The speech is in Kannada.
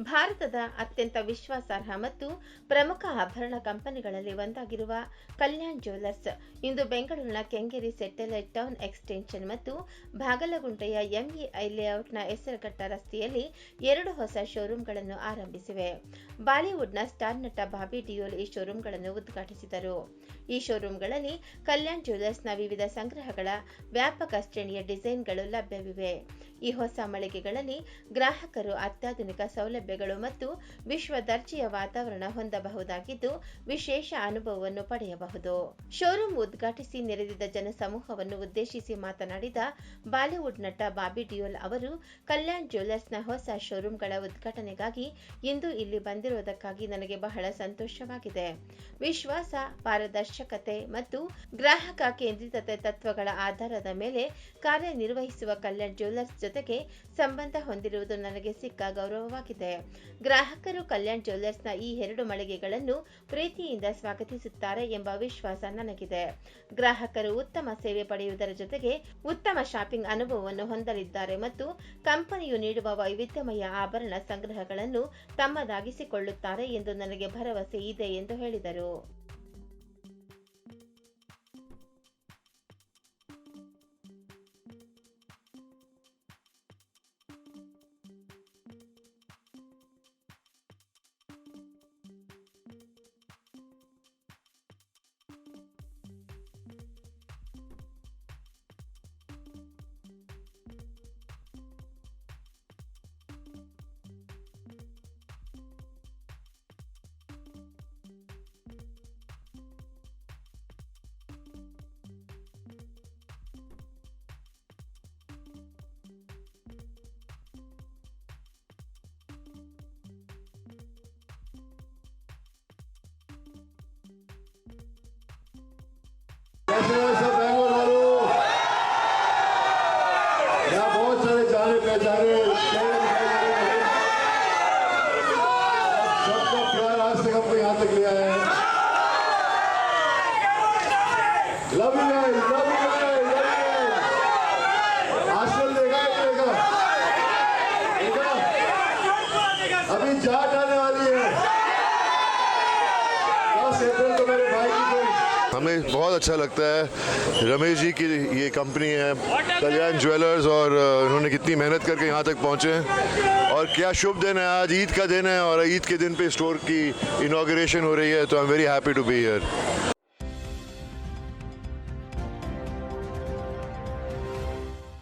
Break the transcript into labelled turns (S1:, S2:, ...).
S1: ಭಾರತದ ಅತ್ಯಂತ ವಿಶ್ವಾಸಾರ್ಹ ಮತ್ತು ಪ್ರಮುಖ ಆಭರಣ ಕಂಪನಿಗಳಲ್ಲಿ ಒಂದಾಗಿರುವ ಕಲ್ಯಾಣ್ ಜ್ಯುವೆಲ್ಲರ್ಸ್. ಇಂದು ಬೆಂಗಳೂರಿನ ಕೆಂಗೇರಿ ಸೆಟಲೈಟ್ ಟೌನ್ ಎಕ್ಸ್ಟೆನ್ಷನ್ ಮತ್ತು ಬಾಗಲಗುಂಟೆಯ ಎಂಇಐ ಲೇಔಟ್ನ ಹೆಸರುಘಟ್ಟ ರಸ್ತೆಯಲ್ಲಿ ಎರಡು ಹೊಸ ಶೋರೂಮ್ಗಳನ್ನು ಆರಂಭಿಸಿವೆ. ಬಾಲಿವುಡ್ನ ಸ್ಟಾರ್ ನಟ ಬಾಬಿ ಡಿಯೋಲ್ ಈ ಶೋರೂಮ್ಗಳನ್ನು ಉದ್ಘಾಟಿಸಿದರು. ಈ ಶೋರೂಮ್ಗಳಲ್ಲಿ ಕಲ್ಯಾಣ್ ಜ್ಯುವೆಲರ್ಸ್ನ ವಿವಿಧ ಸಂಗ್ರಹಗಳ ವ್ಯಾಪಕ ಶ್ರೇಣಿಯ ಡಿಸೈನ್ಗಳು ಲಭ್ಯವಿವೆ. ಈ ಹೊಸ ಮಳಿಗೆಗಳಲ್ಲಿ ಗ್ರಾಹಕರು ಅತ್ಯಾಧುನಿಕ ಸೌಲಭ್ಯಗಳು ಮತ್ತು ವಿಶ್ವ ದರ್ಜೆಯ ವಾತಾವರಣ ಹೊಂದಬಹುದಾಗಿದ್ದು ವಿಶೇಷ ಅನುಭವವನ್ನು ಪಡೆಯಬಹುದು. ಶೋರೂಮ್ ಉದ್ಘಾಟಿಸಿ ನೆರೆದಿದ್ದ ಜನಸಮೂಹವನ್ನು ಉದ್ದೇಶಿಸಿ ಮಾತನಾಡಿದ ಬಾಲಿವುಡ್ ನಟ ಬಾಬಿ ಡಿಯೋಲ್ ಅವರು, ಕಲ್ಯಾಣ್ ಜ್ಯುವೆಲ್ಲರ್ಸ್ನ ಹೊಸ ಶೋರೂಮ್ಗಳ ಉದ್ಘಾಟನೆಗಾಗಿ ಇಂದು ಇಲ್ಲಿ ಬಂದಿರುವುದಕ್ಕಾಗಿ ನನಗೆ ಬಹಳ ಸಂತೋಷವಾಗಿದೆ. ವಿಶ್ವಾಸ, ಪಾರದರ್ಶಕತೆ ಮತ್ತು ಗ್ರಾಹಕ ಕೇಂದ್ರಿತತೆ ತತ್ವಗಳ ಆಧಾರದ ಮೇಲೆ ಕಾರ್ಯನಿರ್ವಹಿಸುವ ಕಲ್ಯಾಣ್ ಜ್ಯುವೆಲ್ಲರ್ಸ್ ಜೊತೆಗೆ ಸಂಬಂಧ ಹೊಂದಿರುವುದು ನನಗೆ ಸಿಕ್ಕ ಗೌರವವಾಗಿದೆ. ಗ್ರಾಹಕರು ಕಲ್ಯಾಣ್ ಜ್ಯುವೆಲ್ಲರ್ಸ್ನ ಈ ಎರಡು ಮಳಿಗೆಗಳನ್ನು ಪ್ರೀತಿಯಿಂದ ಸ್ವಾಗತಿಸುತ್ತಾರೆ ಎಂಬ ವಿಶ್ವಾಸ ನನಗಿದೆ. ಗ್ರಾಹಕರು ಉತ್ತಮ ಸೇವೆ ಪಡೆಯುವುದರ ಜೊತೆಗೆ ಉತ್ತಮ ಶಾಪಿಂಗ್ ಅನುಭವವನ್ನು ಹೊಂದಲಿದ್ದಾರೆ ಮತ್ತು ಕಂಪನಿಯು ನೀಡುವ ವೈವಿಧ್ಯಮಯ ಆಭರಣ ಸಂಗ್ರಹಗಳನ್ನು ತಮ್ಮದಾಗಿಸಿಕೊಳ್ಳುತ್ತಾರೆ ಎಂದು ನನಗೆ ಭರವಸೆ ಇದೆ ಎಂದು ಹೇಳಿದರು.
S2: बेचारे सबका प्यार आज तक हमको यहाँ है। Love you love you guys love अभी जाट
S3: हमें बहुत अच्छा लगता है। रमेश जी की ये कंपनी है। कल्याण ज्वेलर्स और उन्होंने कितनी मेहनत करके यहाँ तक पहुँचे हैं। और क्या शुभ दिन है। आज ईद का दिन है और ईद के दिन पे स्टोर की इनाग्रेशन हो रही है तो I am very happy to be here